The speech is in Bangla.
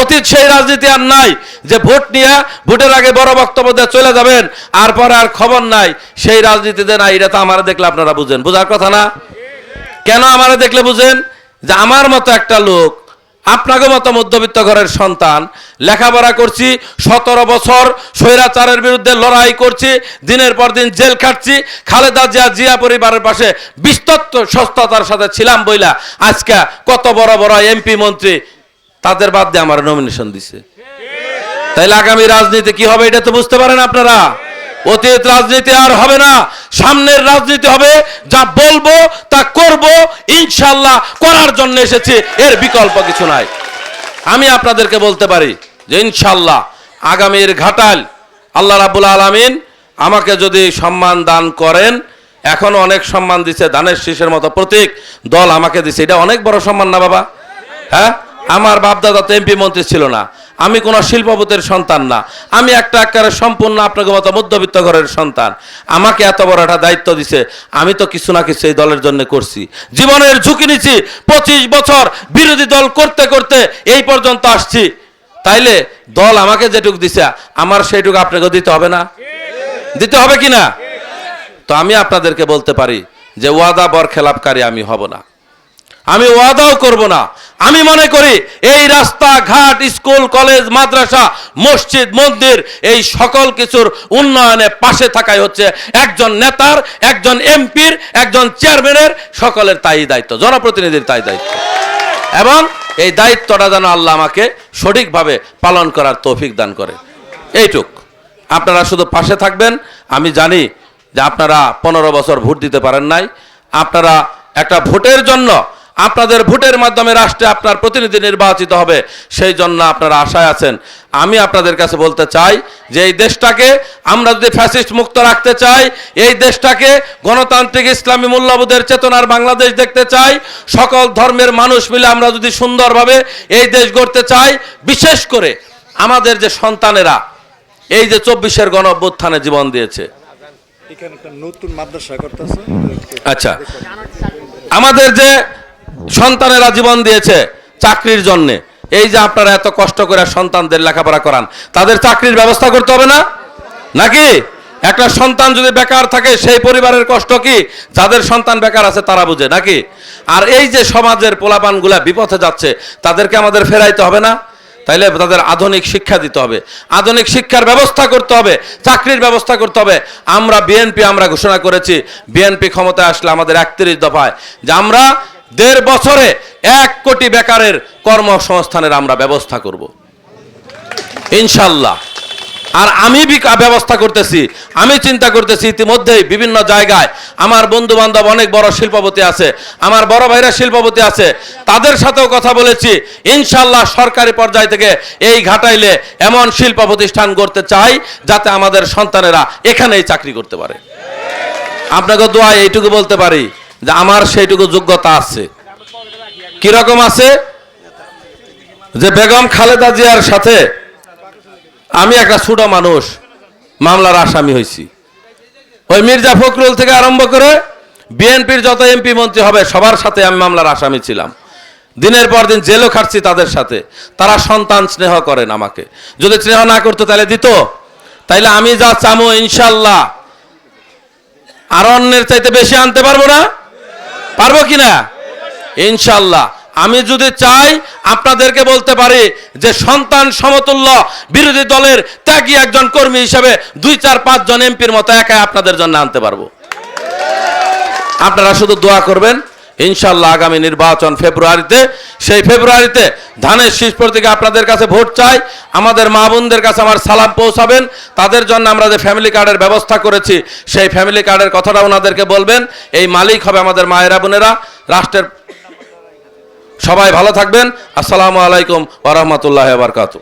অতীত সেই রাজনীতি আর নাই যে ভোট নিয়ে ভোটের আগে বড় বক্তব্য দিয়ে চলে যাবেন, আর পরে আর খবর নাই। সেই রাজনীতিতে নাই, এটা তো আমার দেখলে আপনারা বুঝেন। বুঝার কথা না? কেন আমারে দেখলে বুঝেন? যে আমার মতো একটা লোক আপনাকে মতো মধ্যবিত্ত ঘরের সন্তান, লেখাপড়া করছি, সতেরো বছর স্বৈরাচারের বিরুদ্ধে লড়াই করছি, দিনের পর দিন জেল খাটছি, খালেদা জিয়া জিয়া পরিবারের পাশে বিস্তত্ব সস্ততার সাথে ছিলাম বইলা। আজকে কত বড় বড় এমপি মন্ত্রী তাদের বাদ দিয়ে আমার নমিনেশন দিছে। তাইলে আগামী রাজনীতি কি হবে এটা তো বুঝতে পারেন আপনারা? অতীত রাজনীতি আর হবে না, সামনের রাজনীতি হবে, যা বলব, তা করব ইনশাল্লাহ করার জন্য এসেছি, এর বিকল্প কিছু নাই। আমি আপনাদেরকে বলতে পারি যে ইনশাল্লাহ আগামীর ঘাটাল, আল্লাহ রাবুল আলমিন আমাকে যদি সম্মান দান করেন, এখন অনেক সম্মান দিছে ধানের শীষের মতো প্রতীক, দল আমাকে দিছে, এটা অনেক বড় সম্মান না বাবা? হ্যাঁ? আমার বাপদাদা তো এমপি মন্ত্রী ছিল না। আমি কোনো শিল্পপতির সন্তান না। আমি একটা আকারে সম্পূর্ণ আপনাকে মতো মধ্যবিত্ত ঘরের সন্তান। আমাকে এত বড় একটা দায়িত্ব দিছে। আমি তো কিছু না কিছু এই দলের জন্য করছি। জীবনের ঝুঁকি নিচ্ছি পঁচিশ বছর বিরোধী দল করতে করতে এই পর্যন্ত আসছি। তাইলে দল আমাকে যেটুক দিছে, আমার সেইটুকু আপনাকে দিতে হবে না? দিতে হবে কি না? তো আমি আপনাদেরকে বলতে পারি যে ওয়াদা বর খেলাপকারী আমি হব না। আমি ওয়াদাও করব না। আমি মনে করি এই রাস্তা ঘাট স্কুল, কলেজ, মাদ্রাসা, মসজিদ, মন্দির, এই সকল কিছুর উন্নয়নে পাশে থাকাই হচ্ছে একজন নেতার, একজন এমপির, একজন চেয়ারম্যানের সকলের তাই দায়িত্ব, জনপ্রতিনিধির তাই দায়িত্ব। এবং এই দায়িত্বটা যেন আল্লাহ আমাকে সঠিকভাবে পালন করার তৌফিক দান করে। এইটুক। আপনারা শুধু পাশে থাকবেন। আমি জানি যে আপনারা পনেরো বছর ভোট দিতে পারেন নাই। আপনারা একটা ভোটের জন্য আপনাদের ভোটের মাধ্যমে রাষ্ট্রে আপনার প্রতিনিধি নির্বাচিত হবে সেই জন্য আপনারা আশায় আছেন। আমি আপনাদের কাছে বলতে চাই যে এই দেশটাকে আমরা যদি ফ্যাসিস্ট মুক্ত রাখতে চাই এই দেশটাকে গণতান্ত্রিক ইসলামী মূল্যবোধের চেতনার বাংলাদেশ দেখতে চাই সকল ধর্মের মানুষ মিলে আমরা যদি সুন্দরভাবে এই দেশ গড়তে চাই বিশেষ করে আমাদের যে সন্তানেরা এই যে চব্বিশের গণ অভ্যুত্থানে জীবন দিয়েছে। আচ্ছা। আমাদের যে সন্তানেরা জীবন দিয়েছে চাকরির জন্য। এই যে আপনারা এত কষ্ট করে সন্তানদের লেখাপড়া করান, তাদের চাকরির ব্যবস্থা করতে হবে না? নাকি? একটা সন্তান যদি বেকার থাকে, সেই পরিবারের কষ্ট কি? যাদের সন্তান বেকার আছে, তারা বুঝে, নাকি? আর এই যে সমাজের পোলাপানগুলা বিপথে যাচ্ছে, তাদেরকে আমাদের ফেরাইতে হবে না? তাইলে তাদের আধুনিক শিক্ষা দিতে হবে। আধুনিক শিক্ষার ব্যবস্থা করতে হবে, চাকরির ব্যবস্থা করতে হবে। আমরা বিএনপি আমরা ঘোষণা করেছি, বিএনপি ক্ষমতায় আসলে আমাদের একত্রিশ দফায়। যে আমরা দেড় বছরে এক কোটি বেকারের কর্মসংস্থানের আমরা ব্যবস্থা করব। ইনশাল্লাহ। আর আমি ব্যবস্থা করতেছি, আমি চিন্তা করতেছি ইতিমধ্যেই বিভিন্ন জায়গায় আমার বন্ধু বান্ধব অনেক বড় শিল্পপতি আছে, আমার বড় ভাইরা শিল্পপতি আছে, তাদের সাথেও কথা বলেছি, ইনশাল্লাহ সরকারি পর্যায় থেকে এই ঘাটাইলে এমন শিল্প প্রতিষ্ঠান করতে চাই যাতে আমাদের সন্তানেরা এখানেই চাকরি করতে পারে। আপনাকে দোয়া এইটুকু বলতে পারি যে আমার সেইটুকু যোগ্যতা আছে। কীরকম আছে? যে বেগম খালেদা জিয়ার সাথে আমি একটা ছোট মানুষ, মামলার আসামি হয়েছি। ওই মির্জা ফখরুল থেকে আরম্ভ করে বিএনপির যত এমপি মন্ত্রী হবে, সবার সাথে আমি মামলার আসামি ছিলাম। দিনের পর দিন জেলও খাটছি তাদের সাথে। তারা সন্তান স্নেহ করেন আমাকে। যদি স্নেহ না করতো তাহলে দিত। তাইলে আমি যা চামো ইনশাল্লাহ। আর অন্যের চাইতে বেশি আনতে পারব না। পারব কিনা? ইনশাল্লাহ আমি যদি চাই, আপনাদেরকে বলতে পারি যে সন্তান সমতুল্য বিরোধী দলের ত্যাগী একজন কর্মী হিসেবে দুই, চার, পাঁচ জন এমপির মতো একাই আপনাদের জন্য আনতে পারব। আপনারা শুধু দোয়া করবেন। ইনশাল্লাহ আগামী নির্বাচন ফেব্রুয়ারিতে। সেই ফেব্রুয়ারিতে ধানের শীষ প্রতীকে আপনাদের কাছে ভোট চাই। আমাদের মা বোনদের কাছে আমার সালাম পৌঁছাবেন। তাদের জন্য আমরা যে ফ্যামিলি কার্ডের ব্যবস্থা করেছি, সেই ফ্যামিলি কার্ডের কথাটা ওনাদেরকে বলবেন। এই মালিক হবে আমাদের মায়েরা বোনেরা। রাষ্ট্রের সবাই ভালো থাকবেন। আসসালামু আলাইকুম ওরহমতুল্লাহ বারকাত